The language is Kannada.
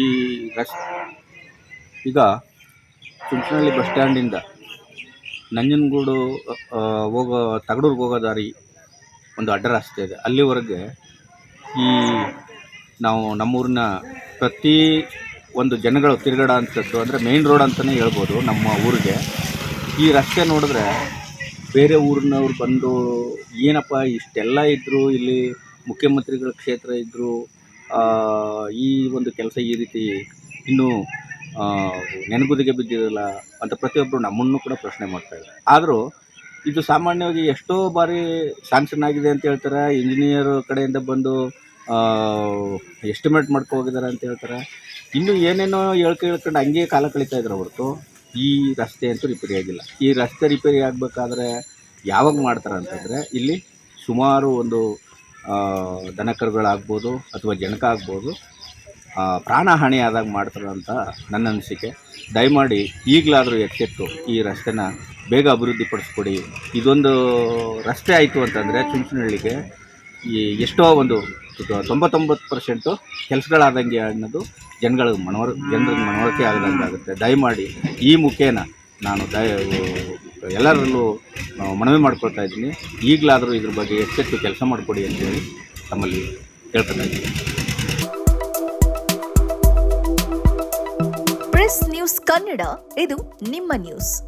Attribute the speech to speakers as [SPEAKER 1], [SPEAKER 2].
[SPEAKER 1] ಈ ರಸ್ ಈಗ ಚುಂಚನಹಳ್ಳಿ ಬಸ್ ಸ್ಟ್ಯಾಂಡಿಂದ ನಂಜನಗೂಡು ಹೋಗೋ, ತಗಡೂರಿಗೆ ಹೋಗೋ ದಾರಿ ಒಂದು ಅಡ್ಡ ರಸ್ತೆ ಇದೆ. ಅಲ್ಲಿವರೆಗೆ ಈ ನಾವು ನಮ್ಮೂರಿನ ಪ್ರತಿ ಒಂದು ಜನಗಳು ತಿರುಗಡ ಅಂಥದ್ದು ಅಂದರೆ ಮೇನ್ ರೋಡ್ ಅಂತಲೇ ಹೇಳ್ಬೋದು ನಮ್ಮ ಊರಿಗೆ. ಈ ರಸ್ತೆ ನೋಡಿದ್ರೆ ಬೇರೆ ಊರಿನವ್ರು ಬಂದು ಏನಪ್ಪ ಇಷ್ಟೆಲ್ಲ ಇದ್ದರು ಇಲ್ಲಿ ಮುಖ್ಯಮಂತ್ರಿಗಳ ಕ್ಷೇತ್ರ ಇದ್ದರು ಈ ಒಂದು ಕೆಲಸ ಈ ರೀತಿ ಇನ್ನೂ ನೆನಗುದಿಗೆ ಬಿದ್ದಿರಲ್ಲ ಅಂತ ಪ್ರತಿಯೊಬ್ಬರು ನಮ್ಮನ್ನು ಕೂಡ ಪ್ರಶ್ನೆ ಮಾಡ್ತಾಯಿದ್ದಾರೆ ಆದರೂ ಇದು ಸಾಮಾನ್ಯವಾಗಿ ಎಷ್ಟೋ ಬಾರಿ ಸ್ಯಾಂಕ್ಷನ್ ಆಗಿದೆ ಅಂತ ಹೇಳ್ತಾರೆ ಇಂಜಿನಿಯರ್ ಕಡೆಯಿಂದ ಬಂದು ಎಸ್ಟಿಮೇಟ್ ಮಾಡ್ಕೊ ಹೋಗಿದ್ದಾರೆ ಅಂತ ಹೇಳ್ತಾರೆ. ಇನ್ನೂ ಏನೇನೋ ಹೇಳ್ಕೊ ಹೇಳ್ಕೊಂಡು ಹಂಗೆ ಕಾಲ ಕಳೀತಾ ಇದ್ದಾರೆ ಹೊರತು, ಈ ರಸ್ತೆ ಅಂತೂ ರಿಪೇರಿ ಆಗಿಲ್ಲ. ಈ ರಸ್ತೆ ರಿಪೇರಿ ಆಗಬೇಕಾದ್ರೆ ಯಾವಾಗ ಮಾಡ್ತಾರೆ ಅಂತಂದರೆ ಇಲ್ಲಿ ಸುಮಾರು ಒಂದು ದನಕರುಗಳಾಗ್ಬೋದು ಅಥವಾ ಜನಕ ಆಗ್ಬೋದು ಆ, ಮಾಡ್ತಾರಂತ ನನ್ನ ಅನಿಸಿಕೆ. ದಯಮಾಡಿ ಈಗಲಾದರೂ ಎಚ್ಚೆತ್ತು ಈ ರಸ್ತೆನ ಬೇಗ ಅಭಿವೃದ್ಧಿಪಡಿಸ್ಕೊಡಿ ಇದೊಂದು ರಸ್ತೆ ಆಯಿತು ಅಂತಂದರೆ ಚುಂಚನಹಳ್ಳಿಗೆ ಈ ಎಷ್ಟೋ ಒಂದು ತೊಂಬತ್ತೊಂಬತ್ತು ಪರ್ಸೆಂಟು ಕೆಲಸಗಳಾದಂಗೆ ಅನ್ನೋದು ಜನಗಳಿಗೆ ಮನವರ ಜನರಿಗೆ ಮನವರಿಕೆ ಆಗದಂಗೆ ಆಗುತ್ತೆ ದಯಮಾಡಿ ಈ ಮುಖೇನ ನಾನು ದಯ ಎಲ್ಲರಲ್ಲೂ ಮನವಿ ಮಾಡ್ಕೊಳ್ತಾ ಇದ್ದೀನಿ. ಈಗಲಾದರೂ ಇದ್ರ ಬಗ್ಗೆ ಎಚ್ಚೆತ್ತು ಕೆಲಸ ಮಾಡಿಕೊಡಿ ಅಂತೇಳಿ ತಮ್ಮಲ್ಲಿ ಕೇಳ್ಕೊತಾ ಇದ್ದೀನಿ.
[SPEAKER 2] ಪ್ರೆಸ್ ನ್ಯೂಸ್ ಕನ್ನಡ, ಇದು ನಿಮ್ಮ ನ್ಯೂಸ್.